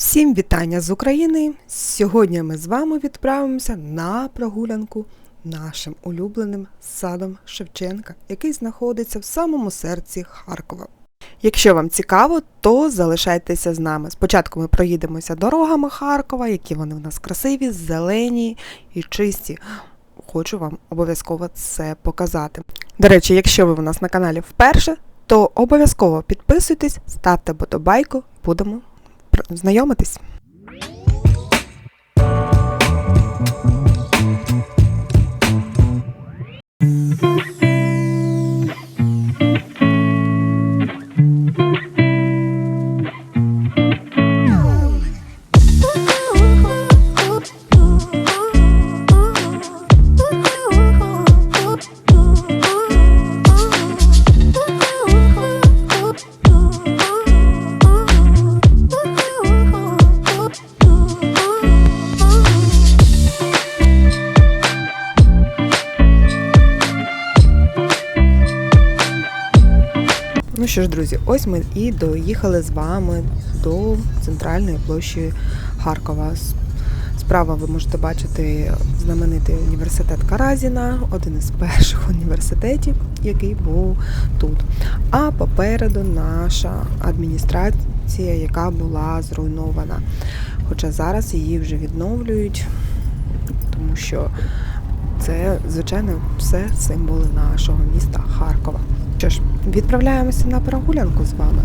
Всім вітання з України! Сьогодні ми з вами відправимося на прогулянку нашим улюбленим садом Шевченка, який знаходиться в самому серці Харкова. Якщо вам цікаво, то залишайтеся з нами. Спочатку ми проїдемося дорогами Харкова, які вони в нас красиві, зелені і чисті. Хочу вам обов'язково це показати. До речі, якщо ви в нас на каналі вперше, то обов'язково підписуйтесь, ставте подобайку, будемо знайомитись. Що ж, друзі, ось ми і доїхали з вами до центральної площі Харкова. Справа ви можете бачити знаменитий університет Каразіна, один із перших університетів, який був тут. А попереду наша адміністрація, яка була зруйнована. Хоча зараз її вже відновлюють, тому що це, звичайно, все символи нашого міста Харкова. Що ж, відправляємося на прогулянку з вами.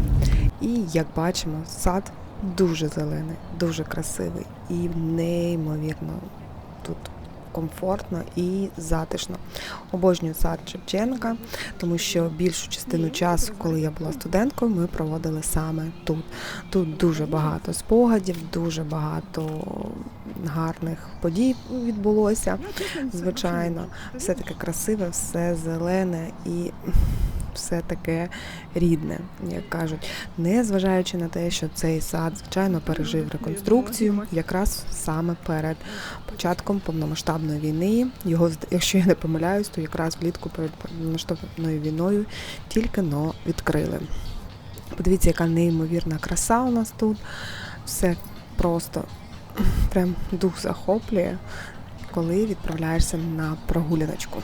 І як бачимо, сад дуже зелений, дуже красивий і неймовірно тут комфортно і затишно. Обожнюю сад Шевченка, тому що більшу частину часу, коли я була студенткою, ми проводили саме тут. Тут дуже багато спогадів, дуже багато гарних подій відбулося. Звичайно, все таке красиве, все зелене і все таке рідне, як кажуть. Незважаючи на те, що цей сад, звичайно, пережив реконструкцію якраз саме перед початком повномасштабної війни. Його, якщо я не помиляюсь, то якраз влітку перед повномасштабною війною тільки но відкрили. Подивіться, яка неймовірна краса у нас тут. Все просто прям дух захоплює, коли відправляєшся на прогуляночку.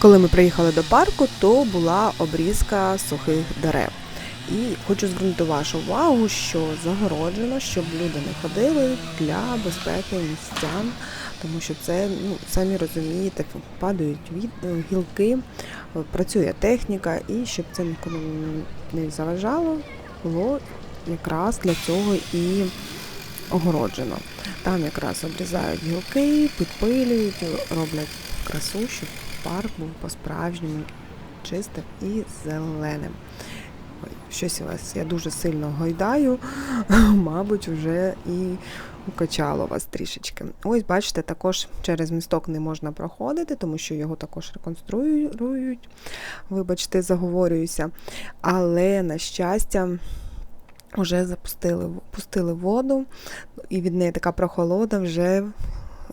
Коли ми приїхали до парку, то була обрізка сухих дерев. І хочу звернути вашу увагу, що загороджено, щоб люди не ходили для безпеки містян, тому що це, ну, самі розумієте, падають від, е, гілки, е, працює техніка, і щоб це нікому не заважало, було якраз для цього і огороджено. Там якраз обрізають гілки, підпилюють, роблять красу, щоб парк був по-справжньому чистим і зеленим. Ой, щось вас я дуже сильно гойдаю, мабуть, вже і укачало вас трішечки. Ось, бачите, також через місток не можна проходити, тому що його також реконструюють. Вибачте, заговорююся. Але, на щастя, вже запустили пустили воду, і від неї така прохолода вже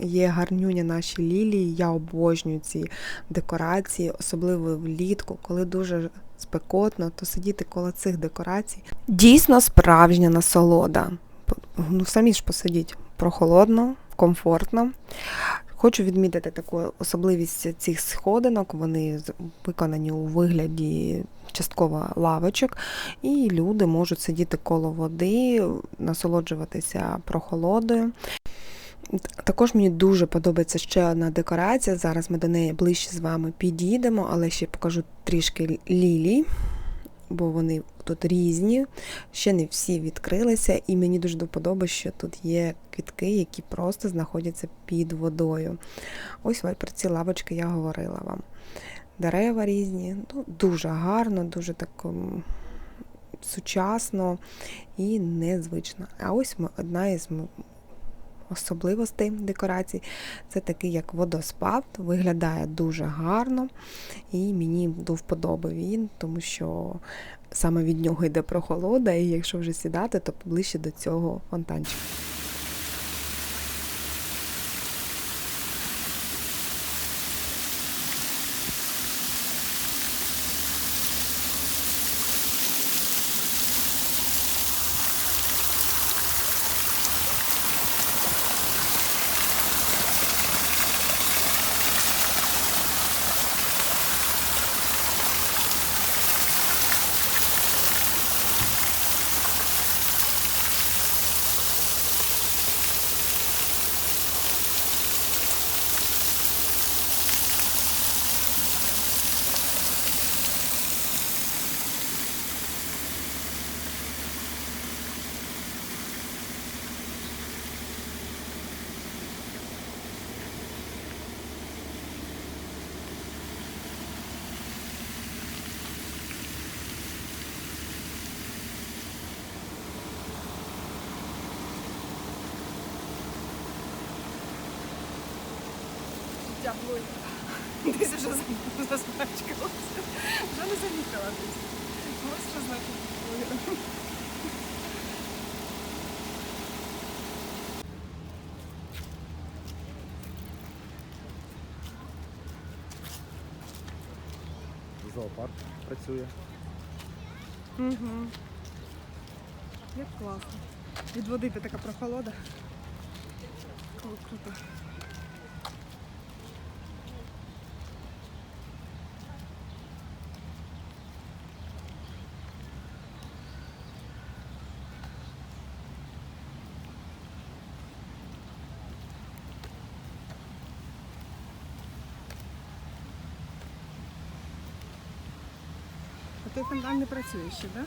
є гарнюня наші лілії. Я обожнюю ці декорації, особливо влітку, коли дуже спекотно, то сидіти коло цих декорацій. Дійсно справжня насолода. Ну, самі ж посидіть прохолодно, комфортно. Хочу відмітити таку особливість цих сходинок. Вони виконані у вигляді частково лавочок, і люди можуть сидіти коло води, насолоджуватися прохолодою. Також мені дуже подобається ще одна декорація. Зараз ми до неї ближче з вами підійдемо, але ще покажу трішки лілій. бо вони тут різні, ще не всі відкрилися, і мені дуже до вподоби, що тут є квітки, які просто знаходяться під водою. Ось про ці лавочки я говорила вам. Дерева різні, ну, дуже гарно, дуже так сучасно і незвично. А ось одна із особливостей декорацій. Це такий як водоспад, виглядає дуже гарно, і мені до вподоби він, тому що саме від нього йде прохолода, і якщо вже сідати, то ближче до цього фонтанчика. Дякую. Десь вже засмачкалася. Вже не замітила десь. Ось що значить. Зоопарк працює. Угу. Як класно. Від води ти така прохолода. Круто, той фонтан не працює ще, так? Да?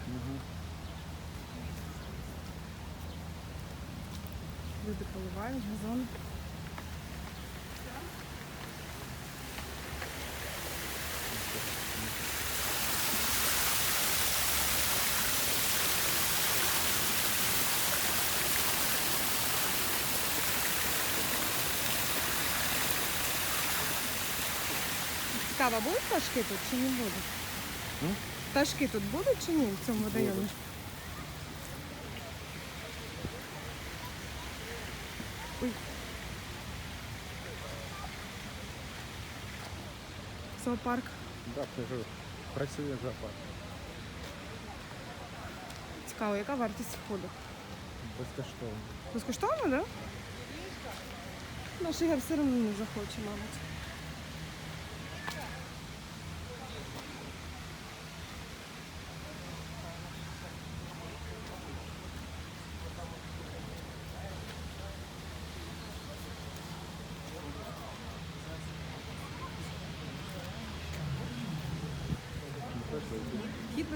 Люди поливають газон. Цікаво, будуть пташки тут чи не будуть? Пташки тут будуть чи ні в цьому водойомі? Будуть. Ой. Зоопарк. Да, кажу, працює зоопарк. Цікаво, яка вартість входу? Безкоштовно. Безкоштовно, так? Да? Наш Ігор все одно не захоче, мабуть.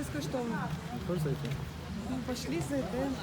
Безкоштовно. Хто зайти? Ну, пошли зайдемо.